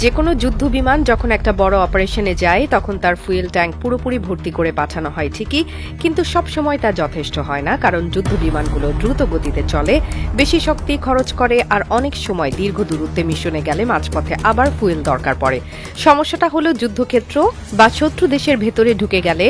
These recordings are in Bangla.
যে কোনো যুদ্ধ বিমান যখন একটা বড় অপারেশনে যায়, তখন তার ফুয়েল ট্যাঙ্ক পুরোপুরি ভর্তি করে পাঠানো হয় ঠিকই, কিন্তু সব সময় তা যথেষ্ট হয় না, কারণ যুদ্ধ বিমানগুলো দ্রুত গতিতে চলে, বেশি শক্তি খরচ করে, আর অনেক সময় দীর্ঘ দূরত্বে মিশনে গেলে মাঝপথে আবার ফুয়েল দরকার পড়ে। সমস্যাটা হলো যুদ্ধক্ষেত্র বা শত্রু দেশের ভেতরে ঢুকে গেলে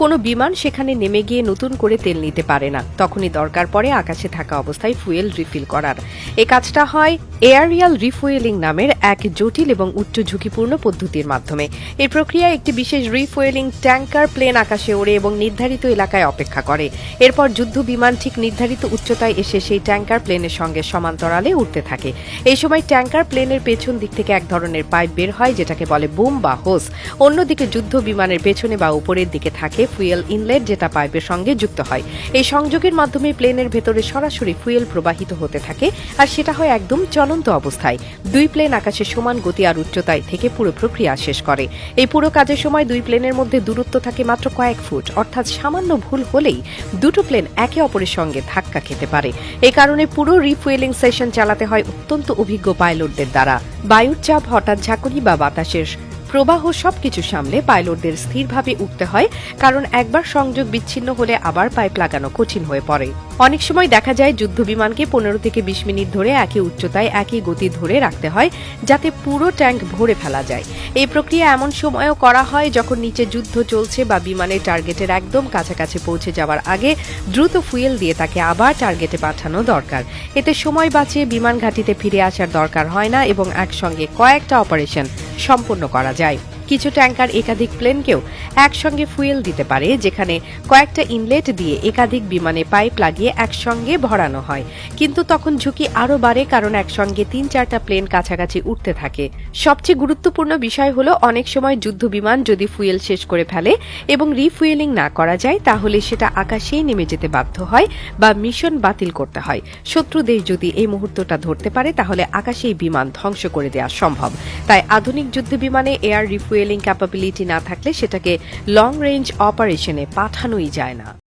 কোনো বিমান সেখানে নেমে গিয়ে নতুন করে তেল নিতে পারে না, তখনই দরকার পড়ে আকাশে থাকা অবস্থায় ফুয়েল রিফিল করার। এ কাজটা হয় এয়ারিয়াল রিফুয়েলিং নামের এক জটিল এবং উচ্চ ঝুঁকিপূর্ণ পদ্ধতির মাধ্যমে। এই প্রক্রিয়া একটি বিশেষ রিফুয়েলিং ট্যাঙ্কার প্লেন আকাশে ওড়ে এবং নির্ধারিত এলাকায় অপেক্ষা করে। এরপর যুদ্ধ বিমান ঠিক নির্ধারিত উচ্চতায় এসে সেই ট্যাঙ্কার প্লেনের সঙ্গে সমান্তরালে উঠতে থাকে। এই সময় ট্যাঙ্কার প্লেনের পেছন দিক থেকে এক ধরনের পাইপ বের হয়, যেটাকে বলে বুম বা হোস। অন্যদিকে যুদ্ধ বিমানের পেছনে বা উপরের দিকে থাকে ফুয়েল ইনলেট, যেটা পাইপের সঙ্গে যুক্ত হয়। এই সংযোগের মাধ্যমে প্লেনের ভেতরে সরাসরি ফুয়েল প্রবাহিত হতে থাকে, আর সেটা হয় একদম চলন্ত অবস্থায়। দুই প্লেন আকাশে সমান গতি আর উচ্চতায় থেকে পুরো প্রক্রিয়া শেষ করে। এই পুরো কাজের সময় দুই প্লেনের মধ্যে দূরত্ব থাকে মাত্র কয়েক ফুট। অর্থাৎ সামান্য ভুল হলেই দুটো প্লেন একে অপরের সঙ্গে ধাক্কা খেতে পারে। এই কারণে পুরো রিফুয়েলিং সেশন চালাতে হয় অত্যন্ত অভিজ্ঞ পাইলটদের দ্বারা। বায়ুর চাপ হঠাৎ ঝাঁকুনি বা বাতাসের প্রবাহ সবকিছু সামলে পাইলটদের স্থিরভাবে উঠতে হয়, কারণ একবার সংযোগ বিচ্ছিন্ন হলে আবার পাইপ লাগানো কঠিন হয়ে পড়ে। অনেক সময় দেখা যায় যুদ্ধ বিমানকে পনেরো থেকে বিশ মিনিট ধরে একই উচ্চতায়, একই গতি ধরে রাখতে হয়, যাতে পুরো ট্যাঙ্ক ভরে ফেলা যায়। এই প্রক্রিয়া এমন সময়ও করা হয় যখন নিচে যুদ্ধ চলছে বা বিমানের টার্গেটের একদম কাছাকাছি পৌঁছে যাওয়ার আগে দ্রুত ফুয়েল দিয়ে তাকে আবার টার্গেটে পাঠানো দরকার। এতে সময় বাঁচিয়ে বিমান ঘাঁটিতে ফিরে আসার দরকার হয় না এবং একসঙ্গে কয়েকটা অপারেশন সম্পন্ন করা যায়। কিছু ট্যাঙ্কার একাধিক প্লেনকেও একসঙ্গে ফুয়েল দিতে পারে, যেখানে কয়েকটা ইনলেট দিয়ে একাধিক বিমানে পাইপ লাগিয়ে একসঙ্গে ভরানো হয়। কিন্তু তখন ঝুঁকি আরও বাড়ে, কারণ একসঙ্গে তিন চারটা প্লেন কাছাকাছি উঠতে থাকে। সবচেয়ে গুরুত্বপূর্ণ বিষয় হলো, অনেক সময় যুদ্ধ বিমান যদি ফুয়েল শেষ করে ফেলে এবং রিফুয়েলিং না করা যায়, তাহলে সেটা আকাশেই নেমে যেতে বাধ্য হয় বা মিশন বাতিল করতে হয়। শত্রু দেশ যদি এই মুহূর্তটা ধরতে পারে, তাহলে আকাশেই বিমান ধ্বংস করে দেওয়া সম্ভব। তাই আধুনিক যুদ্ধ বিমানে এয়ার রিফুয়েলিং ক্যাপাবিলিটি না থাকলে সেটাকে লং রেঞ্জ অপারেশনে পাঠানোই যায় না।